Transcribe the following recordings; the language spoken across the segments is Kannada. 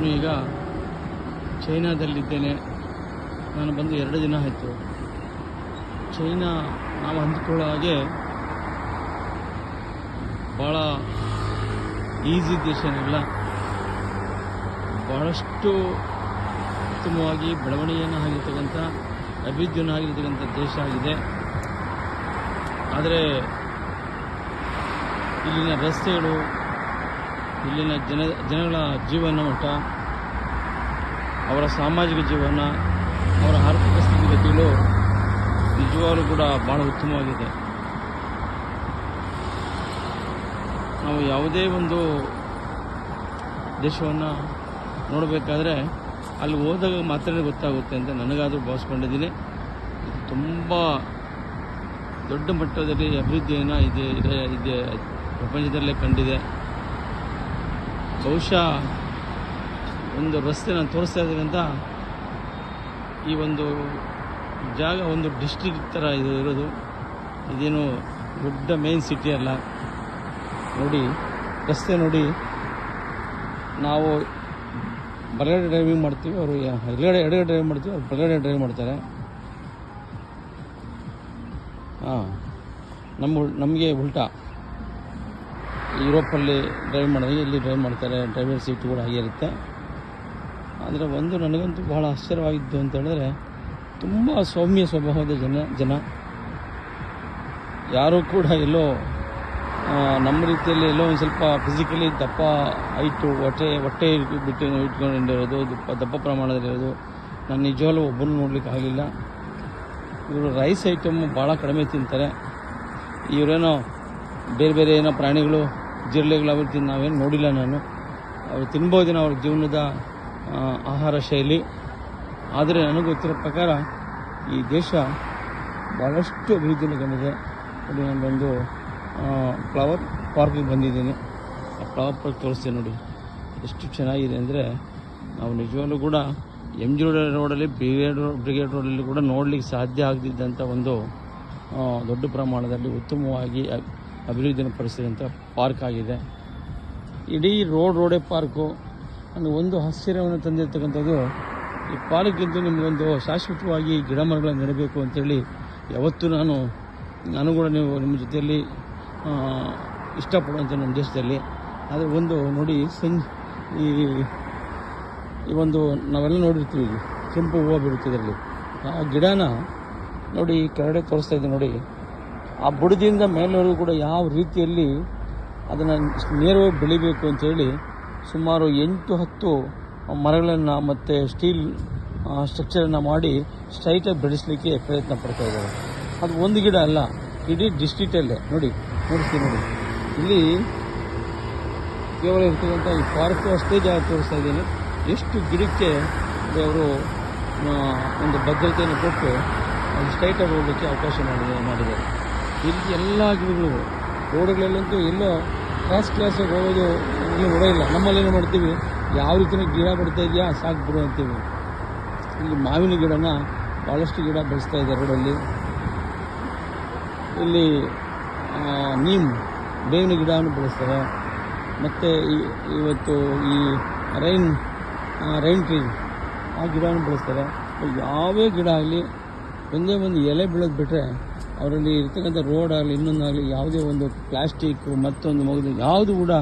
ನಾನು ಈಗ ಚೈನಾದಲ್ಲಿದ್ದೇನೆ. ನಾನು ಬಂದು ಎರಡು ದಿನ ಆಯಿತು. ಚೈನಾ ನಾವು ಅಂದ್ಕೊಳ್ಳೋ ಹಾಗೆ ಭಾಳ ಈಸಿ ದೇಶನಿಲ್ಲ ಭಾಳಷ್ಟು ಉತ್ತಮವಾಗಿ ಬೆಳವಣಿಗೆಯನ್ನು ಆಗಿರ್ತಕ್ಕಂಥ, ಅಭಿವೃದ್ಧಿಯನ್ನು ಆಗಿರ್ತಕ್ಕಂಥ ದೇಶ ಆಗಿದೆ. ಆದರೆ ಇಲ್ಲಿನ ರಸ್ತೆಗಳು ಇಲ್ಲಿನ ಜನ, ಜನಗಳ ಜೀವನ ಮಟ್ಟ, ಅವರ ಸಾಮಾಜಿಕ ಜೀವನ, ಅವರ ಆರ್ಥಿಕ ಸ್ಥಿತಿಗತಿಗಳು ನಿಜವಾಗಲೂ ಕೂಡ ಭಾಳ ಉತ್ತಮವಾಗಿದೆ. ನಾವು ಯಾವುದೇ ಒಂದು ದೇಶವನ್ನು ನೋಡಬೇಕಾದ್ರೆ ಅಲ್ಲಿ ಹೋದಾಗ ಮಾತ್ರ ಗೊತ್ತಾಗುತ್ತೆ ಅಂತ ನನಗಾದರೂ ಭಾವಿಸ್ಕೊಂಡಿದ್ದೀನಿ. ತುಂಬ ದೊಡ್ಡ ಮಟ್ಟದಲ್ಲಿ ಅಭಿವೃದ್ಧಿಯನ್ನು ಇದೆ ಇದೆ ಇದೆ ಪ್ರಪಂಚದಲ್ಲೇ ಕಂಡಿದೆ. ಬಹುಶಃ ಒಂದು ರಸ್ತೆ ನಾನು ತೋರಿಸ್ತಾ ಇದ್ದೀನಂತ ಈ ಒಂದು ಜಾಗ, ಒಂದು ಡಿಸ್ಟ್ರಿಕ್ಟ್ ಥರ ಇದು ಇರೋದು. ಇದೇನು ದೊಡ್ಡ ಮೇನ್ ಸಿಟಿ ಅಲ್ಲ. ನೋಡಿ, ರಸ್ತೆ ನೋಡಿ. ನಾವು ಬಲಗಡೆ ಡ್ರೈವಿಂಗ್ ಮಾಡ್ತೀವಿ, ಅವರು ಎಡಗಡೆ ಎಡಗಡೆ ಡ್ರೈವ್ ಮಾಡ್ತೀವಿ, ಅವ್ರು ಬಲಗಡೆ ಡ್ರೈವ್ ಮಾಡ್ತಾರೆ. ಹಾಂ, ನಮ್ಮ ನಮಗೆ ಉಲ್ಟಾ. ಯುರೋಪಲ್ಲಿ ಡ್ರೈವ್ ಮಾಡಿದಾಗ ಇಲ್ಲಿ ಡ್ರೈವ್ ಮಾಡ್ತಾರೆ ಡ್ರೈವರ್ ಸೀಟ್ ಕೂಡ ಹಾಗೆ ಇರುತ್ತೆ. ಆದರೆ ಒಂದು ನನಗಂತೂ ಬಹಳ ಆಶ್ಚರ್ಯವಾಗಿದ್ದು ಅಂತ ಹೇಳಿದ್ರೆ, ತುಂಬ ಸೌಮ್ಯ ಸ್ವಭಾವದ ಜನ ಜನ. ಯಾರೂ ಕೂಡ ಎಲ್ಲೋ ನಮ್ಮ ರೀತಿಯಲ್ಲಿ ಎಲ್ಲೋ ಒಂದು ಸ್ವಲ್ಪ ಫಿಸಿಕಲಿ ದಪ್ಪ ಹೈಟು ಹೊಟ್ಟೆ ಹೊಟ್ಟೆ ಬಿಟ್ಟು ಇಟ್ಕೊಂಡಿರೋದು, ದಪ್ಪ ದಪ್ಪ ಪ್ರಮಾಣದಲ್ಲಿರೋದು. ನಾನು ನಿಜವಾಗ್ಲೂ ಒಬ್ಬರು ನೋಡ್ಲಿಕ್ಕೆ ಆಗಲಿಲ್ಲ. ಇವರು ರೈಸ್ ಐಟಮ್ ಭಾಳ ಕಡಿಮೆ ತಿಂತಾರೆ. ಇವರೇನೋ ಬೇರೆ ಬೇರೆ ಏನೋ ಪ್ರಾಣಿಗಳು ಜಿರಳೆಗಳು ಅವತ್ತಿನ ನಾವೇನು ನೋಡಿಲ್ಲ ನಾನು. ಅವ್ರು ತಿನ್ಬೋದಿನ ಅವ್ರ ಜೀವನದ ಆಹಾರ ಶೈಲಿ. ಆದರೆ ನನಗೊತ್ತಿರೋ ಗೊತ್ತಿರೋ ಪ್ರಕಾರ ಈ ದೇಶ ಭಾಳಷ್ಟು ಅಭಿವೃದ್ಧಿಯನ್ನು ಕಂಡಿದೆ. ನಾನು ನಾನೊಂದು ಫ್ಲವರ್ ಪಾರ್ಕಿಗೆ ಬಂದಿದ್ದೀನಿ. ಆ ಫ್ಲವರ್ ಪಾರ್ಕ್ ತೋರಿಸ್ತೀನಿ ನೋಡಿ. ಎಷ್ಟು ಚೆನ್ನಾಗಿದೆ ಅಂದರೆ ನಾವು ನಿಜವಾಗ್ಲೂ ಕೂಡ ಎಂ ಜಿ ರೋಡ್ ರೋಡಲ್ಲಿ ಬ್ರಿಗೇಡ್ ರೋಡ್ ಬ್ರಿಗೇಡ್ ರೋಡಲ್ಲಿ ಕೂಡ ನೋಡಲಿಕ್ಕೆ ಸಾಧ್ಯ ಆಗದಿದ್ದಂಥ ಒಂದು ದೊಡ್ಡ ಪ್ರಮಾಣದಲ್ಲಿ ಉತ್ತಮವಾಗಿ ಅ- ಅಭಿವೃದ್ಧಿಯನ್ನು ಪಡಿಸಿದಂಥ ಪಾರ್ಕ್ ಆಗಿದೆ. ಇಡೀ ರೋಡ್ ರೋಡೇ ಪಾರ್ಕು ಅಂದರೆ ಒಂದು ಹಸಿರವನ್ನು ತಂದಿರತಕ್ಕಂಥದ್ದು, ಈ ಪಾರ್ಕ್ಗಿಂತ ನಿಮಗೊಂದು ಶಾಶ್ವತವಾಗಿ ಗಿಡ ಮರಗಳನ್ನು ನೆಡಬೇಕು ಅಂತೇಳಿ ಯಾವತ್ತೂ ನಾನು ನಾನು ಕೂಡ ನೀವು, ನಿಮ್ಮ ಜೊತೆಯಲ್ಲಿ ಇಷ್ಟಪಡುವಂಥ ನಮ್ಮ ದೇಶದಲ್ಲಿ. ಆದರೆ ಒಂದು ನೋಡಿ ಸಂಜೆ ಈ ಈ ಒಂದು ನಾವೆಲ್ಲ ನೋಡಿರ್ತೀವಿ ಕೆಂಪು ಹೂವು ಬಿಡುತ್ತೆ ಇದರಲ್ಲಿ. ಆ ಗಿಡನ ನೋಡಿ ಕೆಳಗಡೆ ತೋರಿಸ್ತಾ ಇದ್ದೀನಿ ನೋಡಿ. ಆ ಬುಡದಿಂದ ಮೇಲವರೆಗೂ ಕೂಡ ಯಾವ ರೀತಿಯಲ್ಲಿ ಅದನ್ನು ನೇರವಾಗಿ ಬೆಳಿಬೇಕು ಅಂಥೇಳಿ ಸುಮಾರು ಎಂಟು ಹತ್ತು ಮರಗಳನ್ನು ಮತ್ತು ಸ್ಟೀಲ್ ಸ್ಟ್ರಕ್ಚರನ್ನು ಮಾಡಿ ಸ್ಟ್ರೈಟಾಗಿ ಬೆಳೆಸಲಿಕ್ಕೆ ಪ್ರಯತ್ನ ಪಡ್ತಾ ಇದ್ದಾರೆ. ಅದು ಒಂದು ಗಿಡ ಅಲ್ಲ, ಇಡೀ ಡಿಸ್ಟ್ರಿಕ್ಟಲ್ಲೇ ನೋಡಿ ನೋಡ್ತೀನಿ ನೋಡಿ. ಇಲ್ಲಿ ಕೇವಲ ಇರ್ತಕ್ಕಂಥ ಈ ಪಾರ್ಕ್ ಅಷ್ಟೇ ಜಾಗ ತೋರಿಸ್ತಾ ಇದ್ದೀನಿ. ಎಷ್ಟು ಗಿಡಕ್ಕೆ ಅವರು ಒಂದು ಭದ್ರತೆಯನ್ನು ಕೊಟ್ಟು ಸ್ಟ್ರೈಟಾಗಿ ಹೋಗಲಿಕ್ಕೆ ಅವಕಾಶ ಮಾಡಿದೆ ಮಾಡಿದ್ದಾರೆ. ರೀತಿ ಎಲ್ಲ ಗಿಡಗಳು ರೋಡುಗಳಲ್ಲಂತೂ ಎಲ್ಲೋ ಕ್ಲಾಸ್ ಕ್ಲಾಸಾಗಿ ಹೋಗೋದು ಇಲ್ಲಿ ಹೊಡೆಯಿಲ್ಲ ನಮ್ಮಲ್ಲಿ ಏನು ಮಾಡ್ತೀವಿ. ಯಾವ ರೀತಿಯ ಗಿಡ ಬಿಡ್ತಾ ಇದೆಯಾ? ಸಾಕು ಬಿಡು ಅಂತೀವಿ. ಇಲ್ಲಿ ಮಾವಿನ ಗಿಡನ ಭಾಳಷ್ಟು ಗಿಡ ಬೆಳೆಸ್ತಾ ಇದೆ ರೋಡಲ್ಲಿ. ಇಲ್ಲಿ ನೀಮ್ ಬೇವಿನ ಗಿಡವನ್ನು ಬೆಳೆಸ್ತಾರೆ. ಮತ್ತು ಇವತ್ತು ಈ ರೈನ್ ರೈನ್ ಟ್ರೀ ಆ ಗಿಡವನ್ನು ಬೆಳೆಸ್ತಾರೆ. ಯಾವೇ ಗಿಡ ಆಗಲಿ ಒಂದೇ ಒಂದು ಎಲೆ ಬೆಳೆದು ಬಿಟ್ಟರೆ ಅವರಲ್ಲಿ ಇರ್ತಕ್ಕಂಥ ರೋಡ್ ಆಗಲಿ ಇನ್ನೊಂದಾಗಲಿ ಯಾವುದೇ ಒಂದು ಪ್ಲಾಸ್ಟಿಕ್, ಮತ್ತೊಂದು ಮಗು ಯಾವುದು ಕೂಡ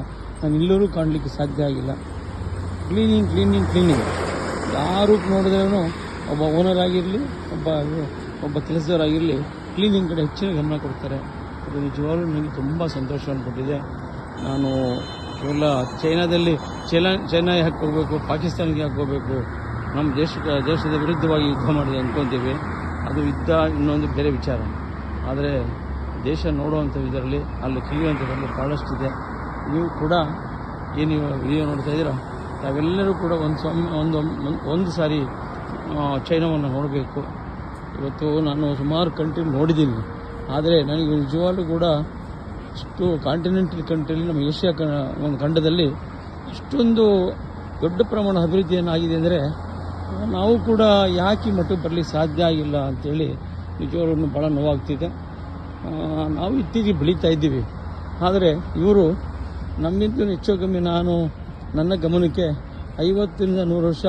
ನಾನು ಎಲ್ಲರೂ ಕಾಣಲಿಕ್ಕೆ ಸಾಧ್ಯ ಆಗಿಲ್ಲ. ಕ್ಲೀನಿಂಗ್ ಕ್ಲೀನಿಂಗ್ ಕ್ಲೀನಿಂಗ್ ಯಾರು ನೋಡಿದ್ರೂ ಒಬ್ಬ ಓನರ್ ಆಗಿರಲಿ, ಒಬ್ಬ ಒಬ್ಬ ಕೆಲಸದವರಾಗಿರಲಿ ಕ್ಲೀನಿಂಗ್ ಕಡೆ ಹೆಚ್ಚಿನ ಗಮನ ಕೊಡ್ತಾರೆ. ಅದು ನಿಜವಾಗ್ಲೂ ನನಗೆ ತುಂಬ ಸಂತೋಷವನ್ನು ಕೊಟ್ಟಿದೆ ನಾನು ಕೇವಲ ಚೈನಾದಲ್ಲಿ ಚೈನಾ ಯಾಕೆ ಹೋಗಬೇಕು ಪಾಕಿಸ್ತಾನಕ್ಕೆ ಯಾಕೆ ಹೋಗಬೇಕು ನಮ್ಮ ದೇಶದ ದೇಶದ ವಿರುದ್ಧವಾಗಿ ಯುದ್ಧ ಮಾಡಿದೆ ಅಂದ್ಕೊತೀವಿ ಅದು ಯುದ್ಧ ಇನ್ನೊಂದು ಬೇರೆ ವಿಚಾರ. ಆದರೆ ದೇಶ ನೋಡುವಂಥ ಇದರಲ್ಲಿ ಅಲ್ಲಿ ಕಲಿಯುವಂಥದ್ರಲ್ಲಿ ಭಾಳಷ್ಟಿದೆ ನೀವು ಕೂಡ ಏನು ವಿಡಿಯೋ ನೋಡ್ತಾ ಇದ್ದೀರಾ? ತಾವೆಲ್ಲರೂ ಕೂಡ ಒಂದು ಸಮ, ಒಂದು, ಒಂದು- ಸಾರಿ ಚೈನಾವನ್ನು ನೋಡಬೇಕು. ಇವತ್ತು ನಾನು ಸುಮಾರು ಕಂಟ್ರಿ ನೋಡಿದ್ದೀನಿ. ಆದರೆ ನನಗೆ ನಿಜವಾಗ್ಲೂ ಕೂಡ ಇಷ್ಟು ಕಾಂಟಿನೆಂಟಲ್ ಕಂಟ್ರಿಯಲ್ಲಿ ನಮ್ಮ ಏಷ್ಯಾ ಒಂದು ಖಂಡದಲ್ಲಿ ಇಷ್ಟೊಂದು ದೊಡ್ಡ ಪ್ರಮಾಣ ಅಭಿವೃದ್ಧಿಯನ್ನು ಆಗಿದೆ ಅಂದರೆ ನಾವು ಕೂಡ ಯಾಕೆ ಮಟ್ಟಕ್ಕೆ ಬರಲಿಕ್ಕೆ ಸಾಧ್ಯ ಆಗಿಲ್ಲ ಅಂತೇಳಿ ನಿಜವಾಗ್ಲೂ ಭಾಳ ನೋವಾಗ್ತಿದೆ. ನಾವು ಇತ್ತೀಚೆಗೆ ಬೆಳೀತಾ ಇದ್ದೀವಿ. ಆದರೆ ಇವರು ನಮ್ಮಿಂದ ಹೆಚ್ಚು ಕಮ್ಮಿ ನಾನು ನನ್ನ ಗಮನಕ್ಕೆ ಐವತ್ತರಿಂದ ನೂರು ವರ್ಷ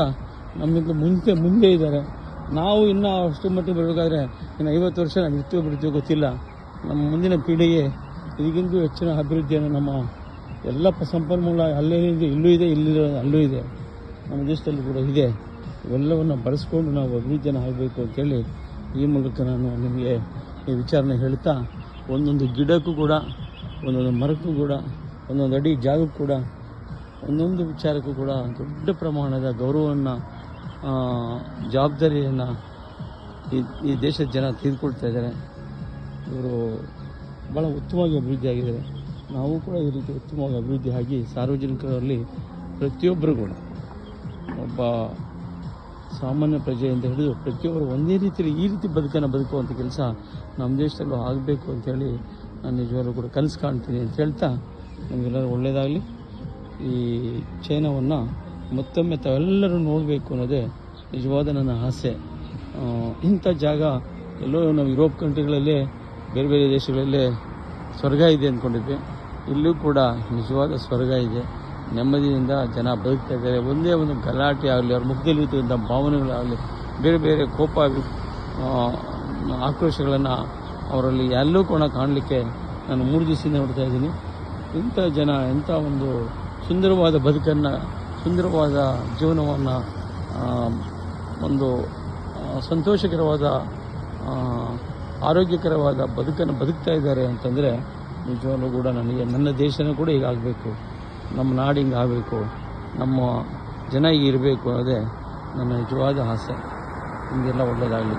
ನಮ್ಮಿಂದ ಮುಂಚೆ ಮುಂದೆ ಇದ್ದಾರೆ. ನಾವು ಇನ್ನೂ ಅಷ್ಟು ಮಟ್ಟಿಗೆ ಬರಬೇಕಾದ್ರೆ ಇನ್ನು ಐವತ್ತು ವರ್ಷ ನಾವು ಇರ್ತೀವಿ ಬಿಡ್ತೀವಿ ಗೊತ್ತಿಲ್ಲ. ನಮ್ಮ ಮುಂದಿನ ಪೀಳಿಗೆ ಈಗಿಂದು ಹೆಚ್ಚಿನ ಅಭಿವೃದ್ಧಿಯನ್ನು ನಮ್ಮ ಎಲ್ಲ ಸಂಪನ್ಮೂಲ ಅಲ್ಲೇ ಇದೆ, ಇಲ್ಲೂ ಇದೆ ಇಲ್ಲಿರೋ ಅಲ್ಲೂ ಇದೆ. ನಮ್ಮ ದೇಶದಲ್ಲಿ ಕೂಡ ಇದೆ. ಇವೆಲ್ಲವನ್ನು ಬಳಸ್ಕೊಂಡು ನಾವು ಅಭಿವೃದ್ಧಿಯನ್ನು ಆಗಬೇಕು ಅಂತೇಳಿ ಈ ಮೂಲಕ ನಾನು ನಿಮಗೆ ಈ ವಿಚಾರನ ಹೇಳ್ತಾ, ಒಂದೊಂದು ಗಿಡಕ್ಕೂ ಕೂಡ, ಒಂದೊಂದು ಮರಕ್ಕೂ ಕೂಡ, ಒಂದೊಂದು ಅಡಿ ಜಾಗಕ್ಕೂ ಕೂಡ, ಒಂದೊಂದು ವಿಚಾರಕ್ಕೂ ಕೂಡ ದೊಡ್ಡ ಪ್ರಮಾಣದ ಗೌರವವನ್ನು ಜವಾಬ್ದಾರಿಯನ್ನು ಈ ಈ ದೇಶದ ಜನ ತೆಗೆದುಕೊಳ್ತಾ ಇದ್ದಾರೆ. ಇವರು ಭಾಳ ಉತ್ತಮವಾಗಿ ಅಭಿವೃದ್ಧಿ ಆಗಿದ್ದಾರೆ. ನಾವು ಕೂಡ ಈ ರೀತಿ ಉತ್ತಮವಾಗಿ ಅಭಿವೃದ್ಧಿ ಆಗಿ ಸಾರ್ವಜನಿಕರಲ್ಲಿ ಪ್ರತಿಯೊಬ್ಬರು ಕೂಡ ಒಬ್ಬ ಸಾಮಾನ್ಯ ಪ್ರಜೆಯಿಂದ ಹಿಡಿದು ಪ್ರತಿಯೊಬ್ಬರು ಒಂದೇ ರೀತಿಯಲ್ಲಿ ಈ ರೀತಿ ಬದುಕನ್ನು ಬದುಕುವಂಥ ಕೆಲಸ ನಮ್ಮ ದೇಶದಲ್ಲೂ ಆಗಬೇಕು ಅಂತೇಳಿ ನಾನು ನಿಜವಾಗ್ಲೂ ಕೂಡ ಕನಸು ಕಾಣ್ತೀನಿ ಅಂತ ಹೇಳ್ತಾ ನಮಗೆಲ್ಲರೂ ಒಳ್ಳೆಯದಾಗಲಿ ಈ ಚೈನಾವನ್ನು ಮತ್ತೊಮ್ಮೆ ತಾವೆಲ್ಲರೂ ನೋಡಬೇಕು ಅನ್ನೋದೇ ನಿಜವಾದ ನನ್ನ ಆಸೆ. ಇಂಥ ಜಾಗ ಎಲ್ಲೋ ನಾವು ಯುರೋಪ್ ಕಂಟ್ರಿಗಳಲ್ಲೇ, ಬೇರೆ ಬೇರೆ ದೇಶಗಳಲ್ಲೇ ಸ್ವರ್ಗ ಇದೆ ಅಂದ್ಕೊಂಡಿದ್ವಿ. ಇಲ್ಲೂ ಕೂಡ ನಿಜವಾದ ಸ್ವರ್ಗ ಇದೆ. ನೆಮ್ಮದಿಯಿಂದ ಜನ ಬದುಕ್ತಾ ಇದ್ದಾರೆ. ಒಂದೇ ಒಂದು ಗಲಾಟೆ ಆಗಲಿ, ಅವ್ರ ಮುಖದಲ್ಲಿ ಇದ್ದಂಥ ಭಾವನೆಗಳಾಗಲಿ, ಬೇರೆ ಬೇರೆ ಕೋಪ ಆಕ್ರೋಶಗಳನ್ನು ಅವರಲ್ಲಿ ಎಲ್ಲೂ ಕೂಡ ಕಾಣಲಿಕ್ಕೆ ನಾನು ಮೂರು ದಿವಸದಿಂದ ನೋಡ್ತಾ ಇದ್ದೀನಿ. ಇಂಥ ಜನ ಎಂಥ ಒಂದು ಸುಂದರವಾದ ಬದುಕನ್ನು, ಸುಂದರವಾದ ಜೀವನವನ್ನು ಒಂದು ಸಂತೋಷಕರವಾದ ಆರೋಗ್ಯಕರವಾದ ಬದುಕನ್ನು ಬದುಕ್ತಾ ಇದ್ದಾರೆ ಅಂತಂದರೆ ನಿಜವಾಗ್ಲೂ ಕೂಡ ನನಗೆ, ನನ್ನ ದೇಶನೂ ಕೂಡ ಹೀಗಾಗಬೇಕು. ನಮ್ಮ ನಾಡು ಹಿಂಗೆ ಆಗಬೇಕು ನಮ್ಮ ಜನ ಹೀಗಿರಬೇಕು ಅನ್ನೋದೇ ನನ್ನ ನಿಜವಾದ ಆಸೆ. ಹಿಂಗೆಲ್ಲ ಒಳ್ಳೆಯದಾಗಲಿ